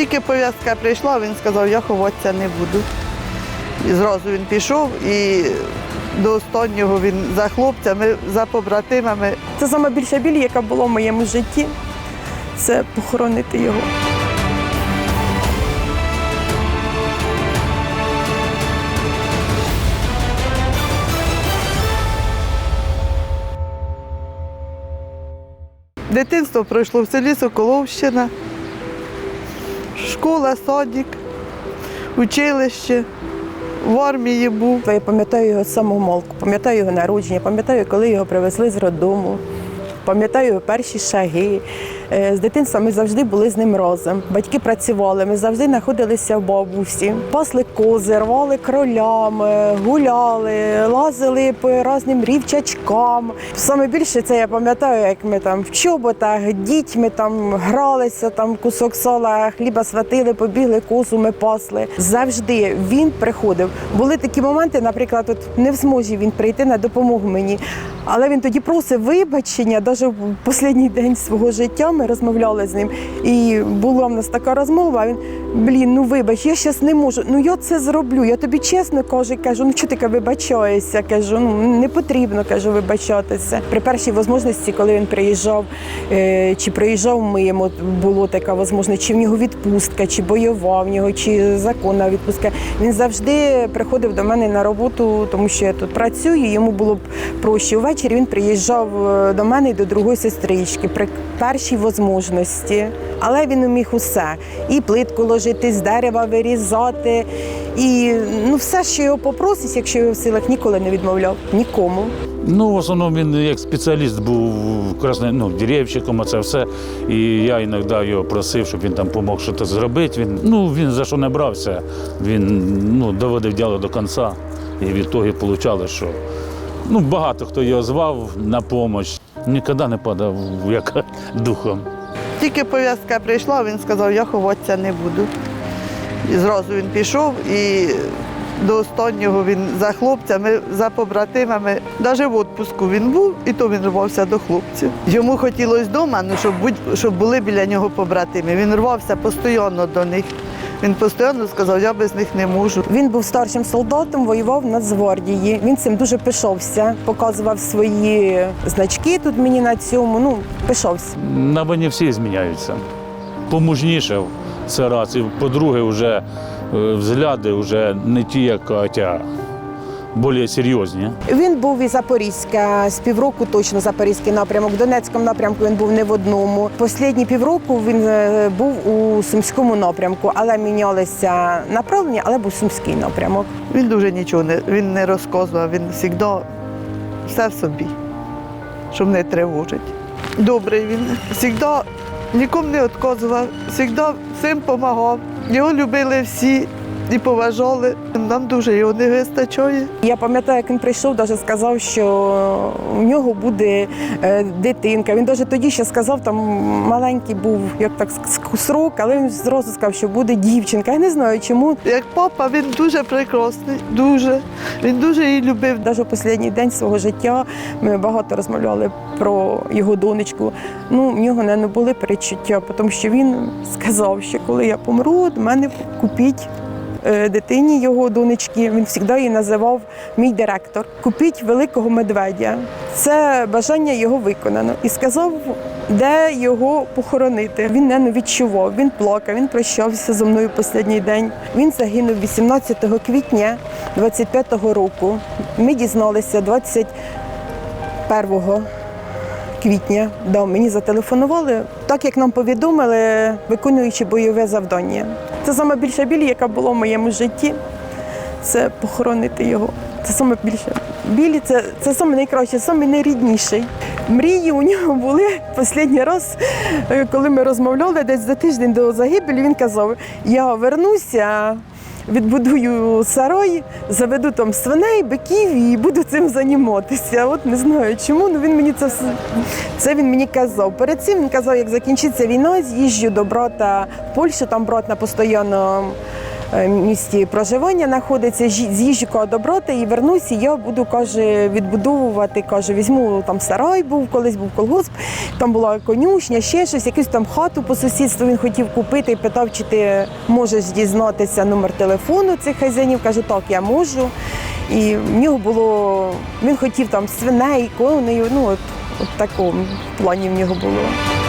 Тільки пов'язка прийшла, він сказав, я ховатися не буду. І зразу він пішов і до останнього він за хлопцями, за побратимами. Це саме більша біль, яка була в моєму житті. Це похоронити його. Дитинство пройшло в селі Соколовщина, школа, садик, училище, в армії був. Я пам'ятаю його з самого малку, пам'ятаю його народження, пам'ятаю, коли його привезли з роддому. Пам'ятаю перші шаги. Е, З дитинства ми завжди були з ним разом. Батьки працювали, ми завжди знаходилися в бабусі. Пасли кози, рвали кролями, гуляли, лазили по різним рівчачкам. Саме більше це я пам'ятаю, як ми там в чоботах, дітьми там гралися, там кусок сала, хліба сватили, побігли, козу ми пасли. Завжди він приходив. Були такі моменти, наприклад, от не в змозі він прийти на допомогу мені. Але він тоді просив вибачення, навіть в останній день свого життя ми розмовляли з ним. І була в нас така розмова. Він блін, ну вибач, я зараз не можу. Ну я це зроблю. Я тобі чесно кажу, кажу, ну чого ти вибачаєшся? Кажу, ну не потрібно кажу вибачатися. При першій можливості, коли він приїжджав е, чи приїжджав мимо, було така можливість, чи в нього відпустка, чи бойова в нього, чи законна відпустка. Він завжди приходив до мене на роботу, тому що я тут працюю. Йому було б проще. Увечері він приїжджав е, до мене і до другої сестрички при першій можливості. Але він уміг усе: і плитку ложити, з дерева вирізати. І ну, все, що його попросить, якщо його в силах ніколи не відмовляв. Нікому. Ну, в основному він як спеціаліст був красне, ну, деревчиком, це все. І я іноді його просив, щоб він там допомог щось зробити. Він, ну, він за що не брався, він ну, доводив діло до кінця. І від того вийшло, що ну, багато хто його звав на допомогу. Ніколи не падав як духом. Тільки пов'язка прийшла, він сказав, я ховатися не буду. І зразу він пішов і до останнього він за хлопцями, за побратимами. Навіть в відпуску він був, і то він рвався до хлопців. Йому хотілося вдома, ну, щоб, щоб були біля нього побратими. Він рвався постійно до них. Він постійно сказав, я без них не можу. Він був старшим солдатом, воював на Звардії. Він цим дуже пишався, показував свої значки тут мені на цьому. Ну, пишався. На війні всі зміняються. Помужнішав це раз. І по-друге, вже е, взгляди вже не ті, як Катя, більш серйозні. Він був і Запорізька, з півроку точно Запорізький напрямок. В Донецькому напрямку він був не в одному. Останні півроку він е, був у Сумському напрямку, але мінялися направлення, але був Сумський напрямок. Він дуже нічого не, він не розказував, він завжди все в собі, щоб не тривожить. Добрий він, завжди нікому не відказував, завжди всім допомагав. Його любили всі і поважали. Нам дуже його не вистачає. Я пам'ятаю, як він прийшов, навіть сказав, що у нього буде е, дитинка. Він навіть тоді ще сказав, там маленький був, як так срок, але він зразу сказав, що буде дівчинка. Я не знаю чому. Як папа, він дуже прекрасний, дуже. Він дуже її любив. Навіть останній день свого життя ми багато розмовляли про його донечку. Ну, в нього не були перечуття, тому що він сказав, що коли я помру, до мене купіть. Е, Дитині його донечки, він завжди її називав мій директор. Купіть великого медведя. Це бажання його виконано. І сказав, де його похоронити. Він не відчував, він плакав, він прощався зі мною останній день. Він загинув 18 квітня 25-го року. Ми дізналися 21 квітня. Да, мені зателефонували, так як нам повідомили, виконуючи бойове завдання. Це саме більша біль, яка була в моєму житті. Це похоронити його. Це саме більше. Білі це, це саме найкраще, саме найрідніший. Мрії у нього були останній раз, е, коли ми розмовляли десь за тиждень до загибелі. Він казав: я вернуся, відбудую сарой, заведу там свиней, биків і буду цим займатися. От не знаю чому, але він мені це це він мені казав. Перед цим він казав, як закінчиться війна, з'їжджу до брата в Польщу, там брат на постійно місті проживання знаходиться. З'їжджу до брата і вернусь, і я буду каже, відбудовувати. Каже, візьму там сарай був, колись був колгосп, там була конюшня, ще щось, якусь там хату по сусідству він хотів купити і питав, чи ти можеш дізнатися номер телефону цих хазяїнів. Каже, так, я можу. І в нього було, він хотів там свиней, коней, ну от, от такому плані в нього було.